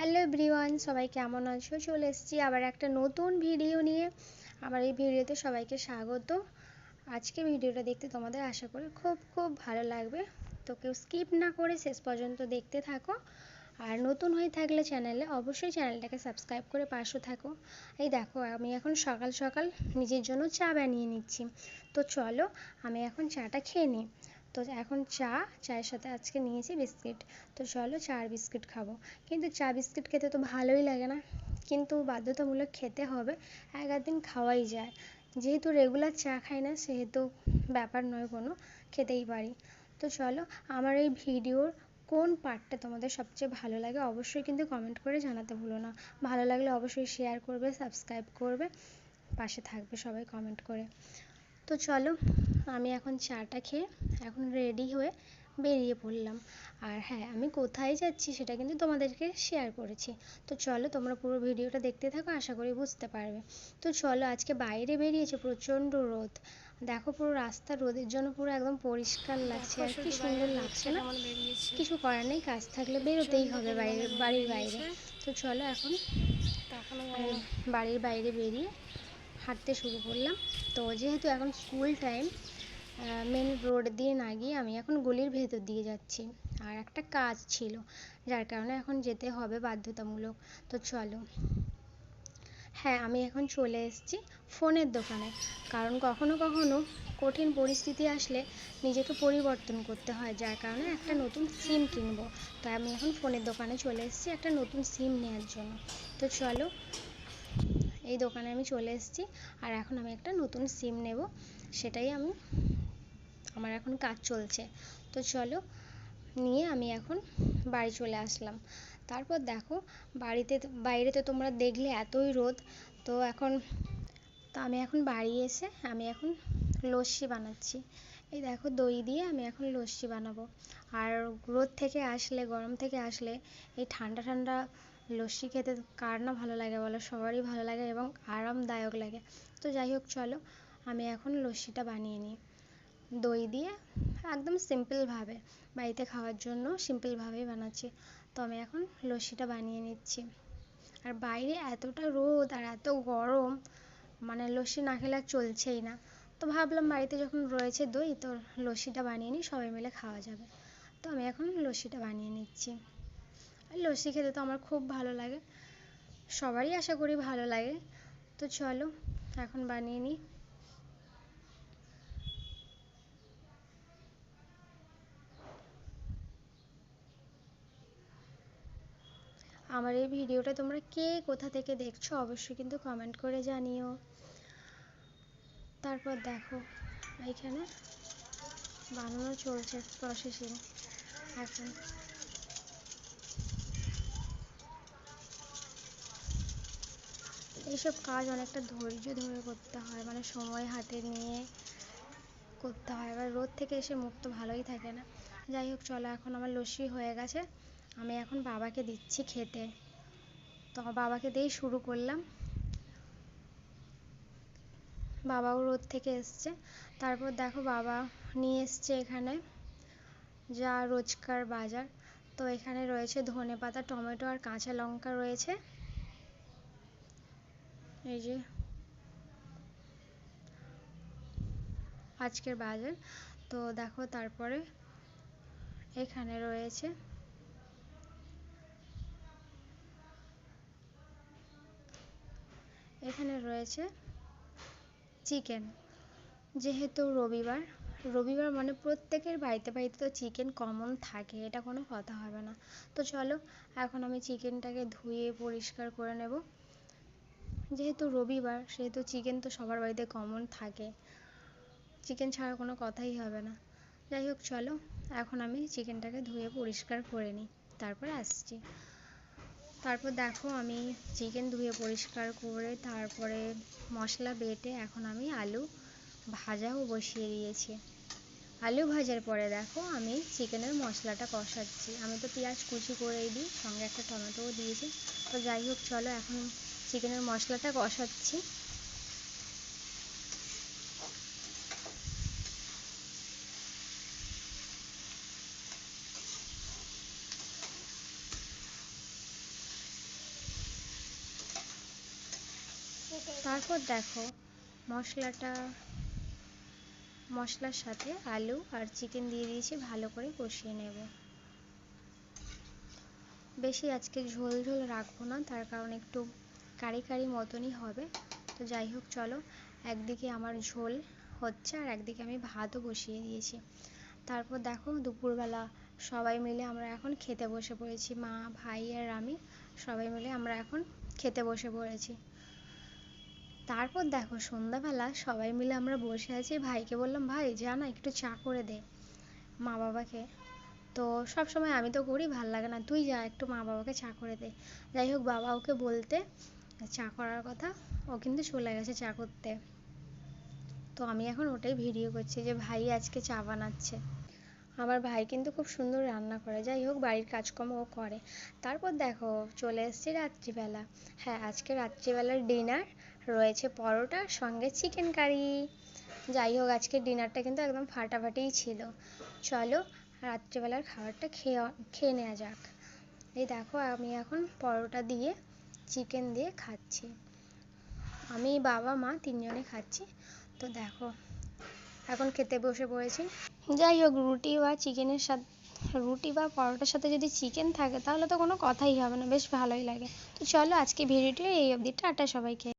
Hello everyone, সবাই কেমন আছো? চলে এসেছি আবার একটা নতুন ভিডিও নিয়ে। আমার এই ভিডিওতে সবাইকে স্বাগত। আজকে ভিডিওটা দেখতে তোমাদের আশা করি খুব খুব ভালো লাগবে। তো কেউ স্কিপ না করে শেষ পর্যন্ত দেখতে থাকো। আর নতুন হয়ে থাকলে চ্যানেলে অবশ্যই চ্যানেলটাকে সাবস্ক্রাইব করে পাশে থাকো। এই দেখো, আমি এখন সকাল সকাল নিজের জন্য চা বানিয়ে নিচ্ছি। তো চলো, আমি এখন চাটা খেয়ে নিই। তো এখন চা, চায়ের সাথে আজকে নিয়েছি বিস্কিট। তো চলো চা আর বিস্কিট খাব। কিন্তু চা বিস্কিট খেতে তো ভালোই লাগে না। কিন্তু বাধ্যতামূলক খেতে হবে, এক দিন খাওয়াই যায়। যেহেতু রেগুলার চা খাই না, সেহেতু ব্যাপার নয় কোনো, খেতেই পারি। তো চলো, আমার এই ভিডিওর কোন পার্টটা তোমাদের সবচেয়ে ভালো লাগে অবশ্যই কিন্তু কমেন্ট করে জানাতে ভুলো না। ভালো লাগলে অবশ্যই শেয়ার করবে সাবস্ক্রাইব করবে, পাশে থাকবে সবাই কমেন্ট করে। তো চলো আমি এখন চাটা খেয়ে এখন রেডি হয়ে বেরিয়ে পড়লাম। আর হ্যাঁ আমি কোথায় যাচ্ছি সেটা কিন্তু তোমাদেরকে শেয়ার করেছি। তো চলো তোমরা পুরো ভিডিওটা দেখতে থাকো আশা করি বুঝতে পারবে। তো চলো আজকে বাইরে বেরিয়েছে প্রচণ্ড রোদ। দেখো পুরো রাস্তা রোদের জন্য পুরো একদম পরিষ্কার লাগছে। আর কি সুন্দর লাগছে না? কিছু করার নেই কাজ থাকলে বেরোতেই হবে বাইরে বাড়ির বাইরে। তো চলো এখন বাড়ির বাইরে বেরিয়ে হাঁটতে শুরু করলাম। তো যেহেতু এখন স্কুল টাইম মেন রোড দিয়ে না গিয়ে আমি এখন গলির ভেতর দিয়ে যাচ্ছি। আর একটা কাজ ছিল, যার কারণে এখন যেতে হবে বাধ্যতামূলক। তো চলো। হ্যাঁ আমি এখন চলে এসেছি ফোনের দোকানে। কারণ কখনো কখনো কঠিন পরিস্থিতি আসলে নিজেকে পরিবর্তন করতে হয়, যার কারণে একটা নতুন সিম কিনবো। তাই আমি এখন ফোনের দোকানে চলে এসেছি একটা নতুন সিম নেওয়ার জন্য। তো চলো, এই দোকানে আমি চলে এসেছি। আর এখন আমি একটা নতুন সিম নেব। সেটাই আমি আমার এখন কাজ চলছে। তো চলো, নিয়ে আমি এখন বাড়ি চলে আসলাম। তারপর দেখো, বাড়িতে, বাইরে তো তোমরা দেখলে এতই রোদ, তো এখন, তো আমি এখন বাড়ি এসে আমি এখন লস্যি বানাচ্ছি। এই দেখো, দই দিয়ে আমি এখন লস্যি বানাবো। আর রোদ থেকে আসলে, গরম থেকে আসলে এই ঠান্ডা ঠান্ডা লস্যি খেতে কার না ভালো লাগে বলো? সবারই ভালো লাগে এবং আরামদায়ক লাগে। তো যাই হোক, চলো, আমি এখন লস্যিটা বানিয়ে নিই। দই দিয়ে একদম সিম্পলভাবে বাড়িতে খাওয়ার জন্য সিম্পলভাবেই বানাচ্ছি। তো আমি এখন লস্যিটা বানিয়ে নিচ্ছি। আর বাইরে এতটা রোদ আর এত গরম মানে লস্যি না খেলে আর চলছেই না। তো ভাবলাম বাড়িতে যখন রয়েছে দই, তো লস্যিটা বানিয়ে নিই, সবাই মিলে খাওয়া যাবে। তো আমি এখন লস্যিটা বানিয়ে নিচ্ছি। আর লস্যি খেতে তো আমার খুব ভালো লাগে। সবারই আশা করি ভালো লাগে। তো চলো, এখন বানিয়ে নিই। আমার এই ভিডিওটা তোমরা কে কোথা থেকে দেখছ অবশ্যই কিন্তু কমেন্ট করে জানিও। তারপর দেখো, এইখানে বানানো চলছে প্রসেসিং এখন এইসব কাজ অনেকটা ধৈর্য ধরে করতে হয় মানে সময় হাতে নিয়ে করতে হয়। এবার রোদ থেকে এসে মুখ তো ভালোই থাকে না। যাই হোক, চলো, এখন আমার লস্যি হয়ে গেছে। আমি এখন বাবাকে দিচ্ছি খেতে। তো বাবাকে দিয়েই শুরু করলাম। বাবাও রোদ থেকে এসছে। তারপর দেখো বাবা নিয়ে এসছে এখানে যা রোজকার বাজার। তো এখানে রয়েছে ধনে পাতা, টমেটো আর কাঁচা লঙ্কা রয়েছে। এই যে আজকের বাজার। তো দেখো তারপরে এখানে রয়েছে এখানে রয়েছে চিকেন যেহেতু রবিবার রবিবার মানে প্রত্যেকের বাড়িতে বাড়িতে তো চিকেন কমন থাকে, এটা কোনো কথা হবে না। তো চলো, এখন আমি চিকেনটাকে ধুয়ে পরিষ্কার করে নেব। যেহেতু রবিবার, সেহেতু চিকেন তো সবার বাড়িতে কমন থাকে। চিকেন ছাড়া কোনো কথাই হবে না। যাই হোক, চলো, এখন আমি চিকেনটাকে ধুয়ে পরিষ্কার করে নিই। তারপরে আসছি। তারপর দেখো আমি চিকেন ধুয়ে পরিষ্কার করে তারপরে মশলা বেটে এখন আমি আলু ভাজাও বসিয়ে দিয়েছি। আলু ভাজার পরে দেখো আমি চিকেনের মশলাটা কষাচ্ছি। আমি তো পেঁয়াজ কুচি করেই দিই, সঙ্গে একটা টমেটোও দিয়েছি। তো যাই হোক, চলো এখন চিকেনের মশলাটা কষাচ্ছি। তারপর দেখো মশলাটা, মশলার সাথে আলু আর চিকেন দিয়ে দিয়েছি, ভালো করে কষিয়ে নেব। বেশি আজকে ঝোল ঝোল রাখব না, তার কারণ একটু কারি কারি মতনই হবে। তো যাই হোক, চলো একদিকে আমার ঝোল হচ্ছে আর একদিকে আমি ভাতও বসিয়ে দিয়েছি। তারপর দেখো দুপুরবেলা সবাই মিলে আমরা এখন খেতে বসে পড়েছি, মা, ভাই আর আমি সবাই মিলে আমরা এখন খেতে বসে পড়েছি। তারপর দেখো সন্ধ্যাবেলা সবাই মিলে আমরা বসে আছি। ভাইকে বললাম, ভাই, যা না, একটু চা করে দে মা বাবাকে। তো সব সময় আমি তো করি, ভালো লাগে না। তুই যা, একটু মা বাবাকে চা করে দে। যাই হোক, বাবা ওকে বলতে চা করার কথা, ও কিন্তু চলে গেছে চা করতে। তো আমি এখন ওটাই ভিডিও করছি যে, ভাই আজকে চা বানাচ্ছে। আমার ভাই কিন্তু খুব সুন্দর রান্না করে। যাই হোক, বাড়ির কাজকর্ম ও করে। তারপর দেখো, চলে এসেছি রাত্রিবেলা। হ্যাঁ আজকে রাত্রিবেলার ডিনার রয়েছে পরোটা সঙ্গে চিকেন কারি যাই হোক আজকের ডিনারটা কিন্তু একদম ফাটাফাটিই ছিল। চলো, রাত্রিবেলার খাবারটা খেয়ে খেয়ে নেওয়া যাক। এই দেখো, আমি এখন পরোটা দিয়ে চিকেন দিয়ে খাচ্ছি। আমি, বাবা, মা তিনজনে খাচ্ছি। তো দেখো, এখন খেতে বসে পড়েছি। যাই হোক, রুটি বা চিকেনের সাথে, রুটি বা পরোটার সাথে যদি চিকেন থাকে, তাহলে তো কোনো কথাই হবে না। বেশ ভালোই লাগে। তো চলো, আজকে ভিডিওটি এই অবধি। টাটা সবাইকে।